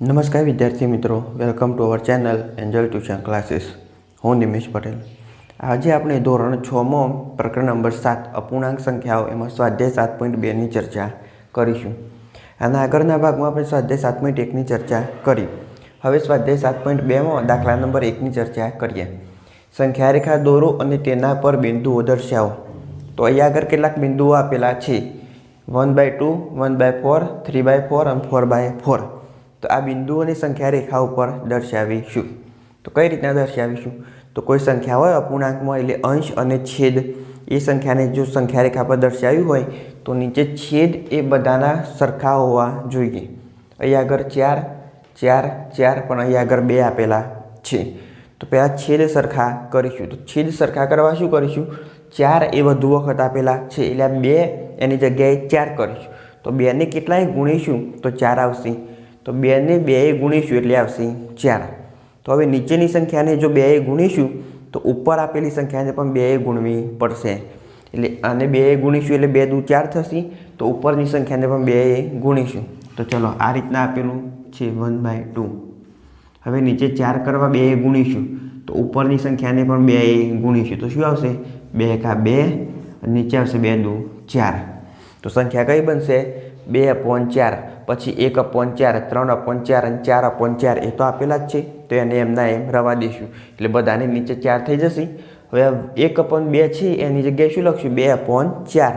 નમસ્કાર વિદ્યાર્થી મિત્રો welcome to our channel angel tuition classes હું નિમેશ પટેલ. આજે આપણે ધોરણ છમાં પ્રકરણ નંબર સાત, અપૂર્ણાંક સંખ્યાઓ, એમાં સ્વાધ્યાય સાત પોઈન્ટ બેની ચર્ચા કરીશું. આના આગળના ભાગમાં આપણે સ્વાધ્યાય સાત પોઈન્ટ એકની ચર્ચા કરી. હવે સ્વાધ્યાય સાત પોઈન્ટ બેમાં દાખલા નંબર એકની ચર્ચા કરીએ. સંખ્યા રેખા દોરો અને તેના પર બિંદુઓ દર્શાવો. તો અહીંયા આગળ કેટલાક બિંદુઓ આપેલા છે? One by two one by four three by four અને ફોર બાય ફોર તો આ બિંદુઓની સંખ્યા રેખા ઉપર દર્શાવીશું. તો કઈ રીતના દર્શાવીશું? તો કોઈ સંખ્યા હોય અપૂર્ણાંકમાં એટલે અંશ અને છેદ. એ સંખ્યાને જો સંખ્યા રેખા પર દર્શાવી હોય, તો નીચે છેદ એ બધાના સરખા હોવા જોઈએ. અહીંયા આગળ ચાર ચાર ચાર પણ અહીંયા આગળ બે આપેલા છે. તો પહેલાં છેદ સરખા કરીશું. તો છેદ સરખા કરવા શું કરીશું? ચાર એ વધુ વખત આપેલા છે. એટલે બે એની જગ્યાએ ચાર કરીશું. તો બેને કેટલાય ગુણીશું? તો ચાર આવશે. તો બેને બે ગુણીશું એટલે આવશે ચાર. તો હવે નીચેની સંખ્યાને જો બે ગુણીશું, તો ઉપર આપેલી સંખ્યાને પણ બે ગુણવી પડશે. એટલે આને બે ગુણીશું એટલે બે દુ ચાર થશે, તો ઉપરની સંખ્યાને પણ બે ગુણીશું. તો ચલો આ રીતના આપેલું છે વન બાય ટુ. હવે નીચે ચાર કરવા બે ગુણીશું, તો ઉપરની સંખ્યાને પણ બે ગુણીશું. તો શું આવશે? બે કા બે નીચે આવશે બે દુ ચાર. તો સંખ્યા કઈ બનશે? બે અપોન ચાર, પછી એક અપોન ચાર, ત્રણ અપોન ચાર અને ચાર અપોન ચાર, એ તો આપેલા જ છે. તો એને એમના એમ રવા દઈશું. એટલે બધાને નીચે ચાર થઈ જશે. હવે એક અપોન બે છે, એની જગ્યાએ શું લખશું? બે અપોન ચાર.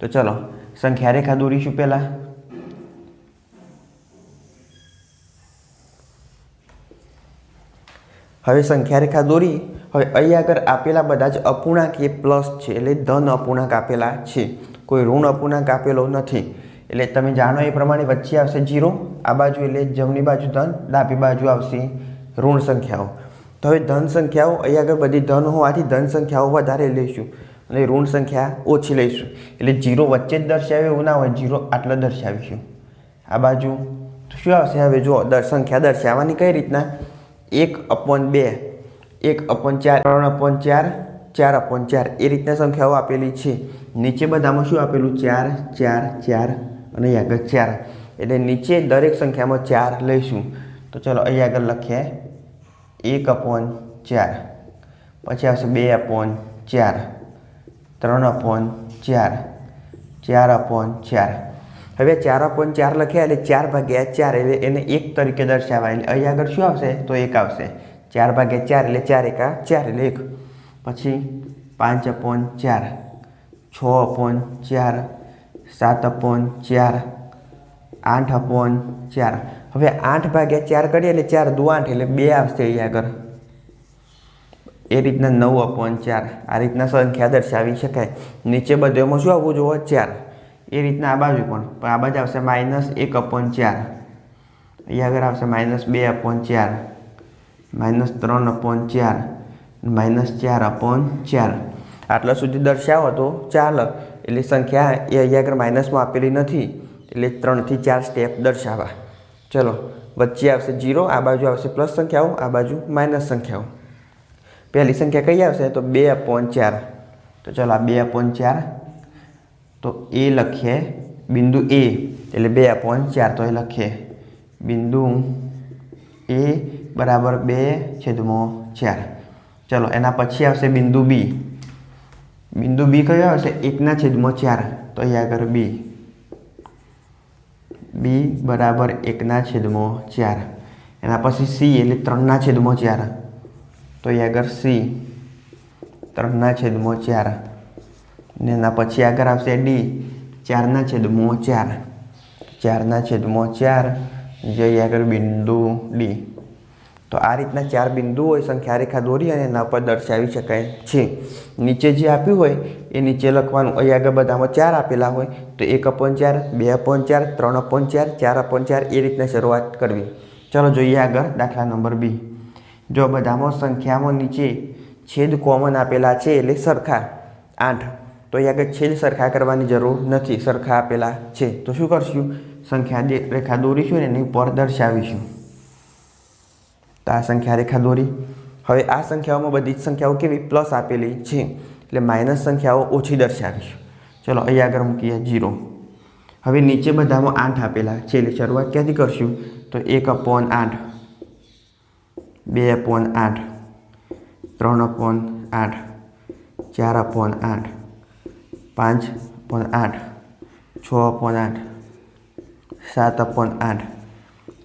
તો ચલો, સંખ્યા રેખા દોરીશું પહેલાં. હવે સંખ્યા રેખા દોરી. હવે અહીં આગળ આપેલા બધા જ અપૂર્ણાંક એ પ્લસ છે, એટલે ધન અપૂર્ણાંક આપેલા છે. કોઈ ઋણ અપૂર્ણાંક આપેલો નથી. એટલે તમે જાણો એ પ્રમાણે વચ્ચે આવશે જીરો, આ બાજુ એટલે જમણી બાજુ ધન ડાબી બાજુ આવશે ઋણ સંખ્યાઓ. તો હવે ધન સંખ્યાઓ અહીં આગળ બધી ધન હોવાથી ધન સંખ્યાઓ વધારે લઈશું અને ઋણ સંખ્યા ઓછી લઈશું. એટલે જીરો વચ્ચે જ દર્શાવે એવું ના હોય, જીરો આટલા દર્શાવીશું. આ બાજુ શું આવશે હવે? જો દર સંખ્યા દર્શાવવાની કઈ રીતના? એક અપોન બે, એક અપોન ચાર, ત્રણ અપોન ચાર ચાર અપોન ચાર. એ રીતના સંખ્યાઓ આપેલી છે. નીચે બધામાં શું આપેલું? ચાર ચાર ચાર. અને અહીં આગળ ચાર. એટલે નીચે દરેક સંખ્યામાં ચાર લઈશું. તો ચલો અહીં આગળ લખીએ. એક અપોન ચાર. પછી આવશે બે અપોન ચાર. ત્રણ અપોન ચાર. ચાર અપોન ચાર. હવે ચાર અપોન ચાર લખ્યા એટલે ચાર ભાગ્યા ચાર એટલે એને એક તરીકે દર્શાવાય. એટલે અહીં આગળ શું આવશે? તો એક આવશે. ચાર ભાગ્યા ચાર એટલે ચાર એકા ચાર એટલે એક. પછી પાંચ અપોન ચાર. છ અપોન ચાર. સાત અપોન ચાર, આઠ અપોન ચાર. હવે આઠ ભાગ્યા ચાર કરીએ એટલે ચાર દુ આઠ એટલે બે આવશે અહીં આગળ. એ રીતના નવ અપોન ચાર. આ રીતના સંખ્યા દર્શાવી શકાય. નીચે બધેમાં શું આવવું જોઈએ? ચાર. એ રીતના આ બાજુ પણ. પણ આ બાજુ આવશે માઇનસ એક અપોન ચાર. અહીંયા આગળ આવશે માઇનસ બે અપોન ચાર. માઇનસ ત્રણ અપોન ચાર. માઇનસ ચાર અપોન ચાર. આટલા સુધી દર્શાવો તો ચાલે. એટલે સંખ્યા એ અહીંયા આગળ માઇનસમાં આપેલી નથી. એટલે ત્રણથી ચાર સ્ટેપ દર્શાવવા ચલો, વચ્ચે આવશે જીરો આ બાજુ આવશે પ્લસ સંખ્યાઓ આ બાજુ માઇનસ સંખ્યાઓ પહેલી સંખ્યા કઈ આવશે? તો બે અપોન ચાર. તો ચલો, આ બે અપોન ચાર. તો એ લખીએ બિંદુ એ એટલે બે અપોન ચાર, તો એ લખીએ બિંદુ એ બરાબર બે છેદમાં ચાર. ચલો, એના પછી આવશે બિંદુ બી બિંદુ બી કયો આવશે એકના છેદમાં ચાર. તો અહીંયા આગળ બી. બી બરાબર એકના છેદમાં ચાર. એના પછી સી એટલે ત્રણના છેદમાં ચાર. તો અહીંયા આગળ સી. ત્રણના છેદમાં ચાર. ને એના પછી આગળ આવશે ડી. ચારના છેદમાં ચાર. ચારના છેદમાં ચાર. જઈ આગળ બિંદુ ડી. તો આ રીતના ચાર બિંદુ હોય સંખ્યા રેખા દોરી અને એના પર દર્શાવી શકાય છે. નીચે જે આપ્યું હોય, એ નીચે લખવાનું. અહીં આગળ બધામાં ચાર આપેલા હોય, તો એક અપોન ચાર, બે અપોન ચાર, ત્રણ અપોન ચાર ચાર અપોન ચાર, એ રીતના શરૂઆત કરવી. ચલો જોઈએ આગળ દાખલા નંબર બી. જો બધામાં સંખ્યામાં નીચે છેદ કોમન આપેલા છે એટલે સરખા. આઠ. તો અહીં આગળ છેદ સરખા કરવાની જરૂર નથી. સરખા આપેલા છે. તો શું કરશું? સંખ્યા રેખા દોરીશું અને એની ઉપર દર્શાવીશું. તો આ સંખ્યા રેખા દોરી. હવે આ સંખ્યાઓમાં બધી જ સંખ્યાઓ કેવી? પ્લસ આપેલી છે. એટલે માઇનસ સંખ્યાઓ ઓછી દર્શાવીશું. ચલો અહીં આગળ મૂકીએ જીરો. હવે નીચે બધામાં આઠ આપેલા છે. એટલે શરૂઆત ક્યાંથી કરશું? તો એક અપોન આઠ, બે અપોન આઠ, ત્રણ અપોન આઠ, ચાર અપોન આઠ, પાંચ અપોન આઠ, છ અપોન આઠ, સાત અપોન આઠ.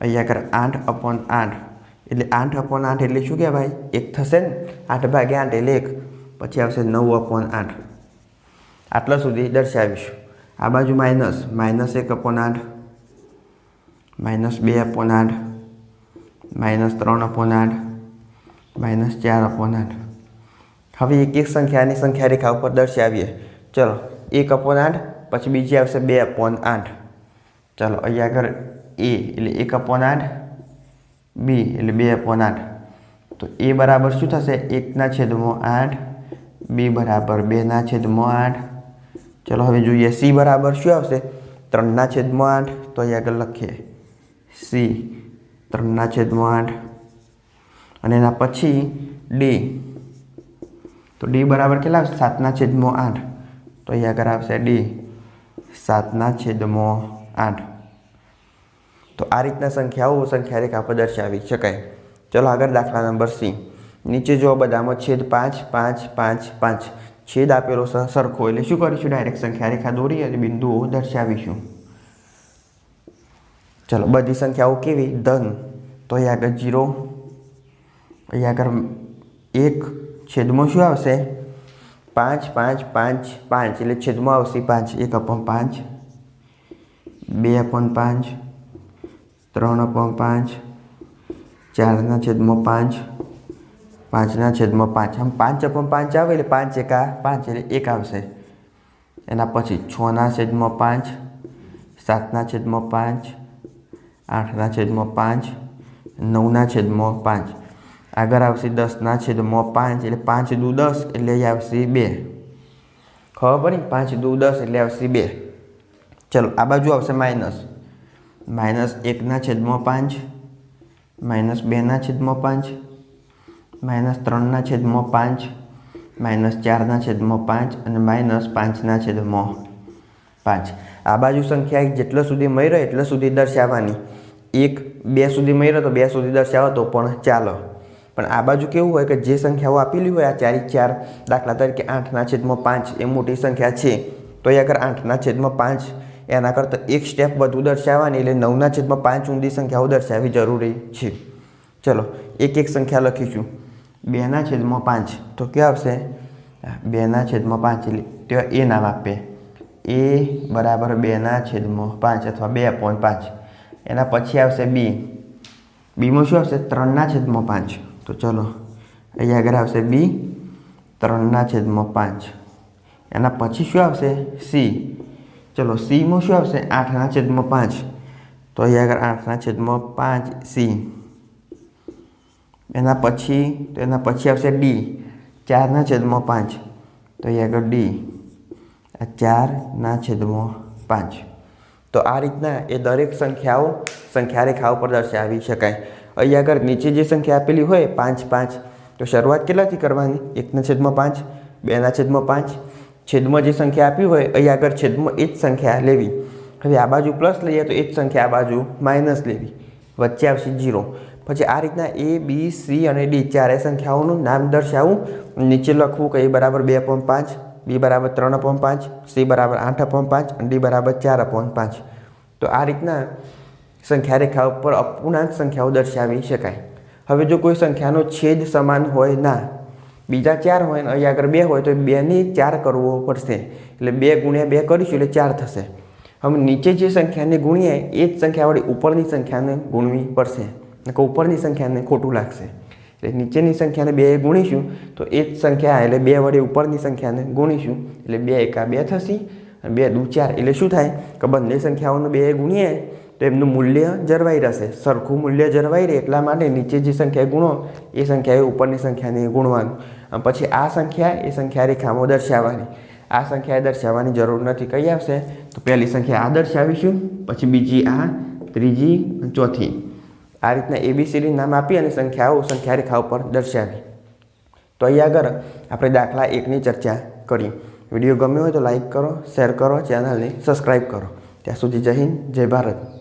અહીંયા આગળ આઠ અપોન આઠ. એટલે આઠ અપોન આઠ એટલે શું કહેવાય? એક થશે ને? આઠ ભાગ્યા આઠ એટલે એક. પછી આવશે નવ અપોન આઠ. આટલા સુધી દર્શાવીશું. આ બાજુ માઇનસ. માઇનસ એક અપોન આઠ. માઇનસ બે અપોન આઠ. માઇનસ ત્રણ અપોન આઠ. માઇનસ ચાર અપોન આઠ. હવે એક એક સંખ્યાની સંખ્યા રેખા ઉપર દર્શાવીએ. ચલો, એક અપોન આઠ, પછી બીજી આવશે બે અપોન આઠ. ચાલો, અહીંયા આગળ એ એટલે એક અપોન આઠ બી એટલે બે અપોન આઠ. તો એ બરાબર શું થશે? એકના છેદમાં આઠ, બી બરાબર બેના છેદમાં આઠ. ચલો હવે જોઈએ, સી બરાબર શું આવશે? ત્રણના છેદમાં આઠ, તો અહીં આગળ લખીએ. સી, ત્રણના છેદમાં આઠ. અને એના પછી ડી. તો ડી બરાબર કેટલા આવશે? સાતના છેદમાં આઠ. તો અહીં આગળ આવશે ડી. સાતના છેદમાં આઠ. તો આ રીતના સંખ્યાઓ સંખ્યા રેખા પર દર્શાવી શકાય. ચલો આગળ દાખલા નંબર સી. નીચે જો બધામાં છેદ પાંચ પાંચ પાંચ પાંચ છેદ આપેલો સરખો એટલે શું કરીશું? ડાયરેક્ટ સંખ્યા રેખા દોરી અને બિંદુઓ દર્શાવીશું. ચલો, બધી સંખ્યાઓ કેવી? ધન. તો અહીં આગળ જીરો. અહીં આગળ એક. છેદમાં શું આવશે? પાંચ પાંચ પાંચ પાંચ. એટલે છેદમાં આવશે પાંચ. એક અપન પાંચ. બે અપન પાંચ. ત્રણ અપન પાંચ. ચારના છેદમાં પાંચ. પાંચના છેદમાં પાંચ. આમ પાંચ અપન પાંચ આવે એટલે પાંચ એકા પાંચ એટલે એક આવશે. એના પછી છના છેદમાં પાંચ. સાતના છેદમાં પાંચ. આઠના છેદમાં પાંચ. નવના છેદમાં પાંચ. આગળ આવશે દસના છેદમાં પાંચ એટલે પાંચ દુ દસ એટલે આવશે બે. ખબર પડી? પાંચ દુ દસ એટલે આવશે બે. ચલો, આ બાજુ આવશે માઇનસ. માઇનસ એકના છેદમાં પાંચ, માઇનસ બેના છેદમાં પાંચ, માઇનસ ત્રણના છેદમાં પાંચ, માઇનસ ચારના છેદમાં પાંચ અને માઇનસ પાંચના છેદમાં પાંચ. આ બાજુ સંખ્યા જેટલા સુધી મળી એટલા સુધી દર્શાવવાની. એક બે સુધી મળી તો બે સુધી દર્શાવો તો પણ ચાલો. પણ આ બાજુ કેવું હોય કે જે સંખ્યાઓ આપેલી હોય આ ચારી ચાર દાખલા તરીકે આઠના છેદમાં પાંચ એ મોટી સંખ્યા છે. તો એ આગળ આઠના છેદમાં પાંચ એના કરતાં એક સ્ટેપ વધુ દર્શાવવાની એટલે નવના છેદમાં પાંચ ઊંધી સંખ્યાઓ દર્શાવવી જરૂરી છે. ચલો, એક એક સંખ્યા લખીશું. બેના છેદમાં પાંચ, તો ક્યાં આવશે? બેના છેદમાં પાંચ એટલે ત્યાં એ નામ આપે. એ બરાબર બેના છેદમાં પાંચ અથવા બે પોઈન્ટ પાંચ. એના પછી આવશે બી. બીમાં શું આવશે? ત્રણના છેદમાં પાંચ. તો ચલો, અહીંયા આગળ આવશે બી. ત્રણના છેદમાં પાંચ. એના પછી શું આવશે? સી. ચલો સીમાં શું આવશે? આઠના છેદમાં પાંચ. તો અહીંયા આગળ આઠના છેદમાં પાંચ સી. એના પછી, તો એના પછી આવશે ડી. ચારના છેદમાં પાંચ. તો અહીંયા આગળ ડી. આ ચારના છેદમાં પાંચ. તો આ રીતના એ દરેક સંખ્યાઓ સંખ્યા રેખા ઉપર દર્શાવી શકાય. અહીંયા આગળ નીચે જે સંખ્યા આપેલી હોય, પાંચ પાંચ. તો શરૂઆત કેટલાથી કરવાની? એકના છેદમાં પાંચ બેના છેદમાં પાંચ છેદમાં જે સંખ્યા આપી હોય, અહીં આગળ છેદમાં એ જ સંખ્યા લેવી. હવે આ બાજુ પ્લસ લઈએ તો એ જ સંખ્યા આ બાજુ માઇનસ લેવી. વચ્ચે આવશે જીરો પછી આ રીતના એ બી સી અને ડી ચારે સંખ્યાઓનું નામ દર્શાવવું નીચે લખવું કે એ બરાબર બે પોઈન્ટ પાંચ બી બરાબર ત્રણ અપોન પાંચ સી બરાબર આઠ અપોન પાંચ અને ડી બરાબર ચાર અપોન પાંચ. તો આ રીતના સંખ્યા રેખા ઉપર અપૂર્ણાંક સંખ્યાઓ દર્શાવી શકાય. હવે જો કોઈ સંખ્યાનો છેદ સમાન હોય ના બીજા ચાર હોય ને અહીં આગળ બે હોય તો બેની ચાર કરવો પડશે. એટલે બે ગુણ્યા બે કરીશું એટલે ચાર થશે. હવે નીચે જે સંખ્યાને ગુણીએ, એ જ સંખ્યા વળી ઉપરની સંખ્યાને ગુણવી પડશે. કે ઉપરની સંખ્યાને ખોટું લાગશે. એટલે નીચેની સંખ્યાને બે ગુણીશું, તો એ જ સંખ્યા એટલે બે વડે ઉપરની સંખ્યાને ગુણીશું. એટલે બે એકા બે થશે અને બે દુ ચાર. એટલે શું થાય? કે બંને સંખ્યાઓને બે ગુણીએ, તો એમનું મૂલ્ય જળવાઈ રહેશે. સરખું મૂલ્ય જળવાઈ રહે એટલા માટે નીચે જે સંખ્યા ગુણો, એ સંખ્યાએ ઉપરની સંખ્યાને ગુણવાનું. અને પછી આ સંખ્યા, એ સંખ્યા રેખામાં દર્શાવવાની. આ સંખ્યાએ દર્શાવવાની જરૂર નથી. કઈ આવશે? તો પહેલી સંખ્યા આ દર્શાવીશું, પછી બીજી આ, ત્રીજી ચોથી. આ રીતના એબીસીડી નામ આપી અને સંખ્યાઓ સંખ્યા રેખા ઉપર દર્શાવી. તો અહીં આગળ આપણે દાખલા એકની ચર્ચા કરી. વીડિયો ગમ્યો હોય તો લાઇક કરો, શેર કરો, ચેનલને સબસ્ક્રાઈબ કરો. ત્યાં સુધી જય હિન્દ, જય ભારત.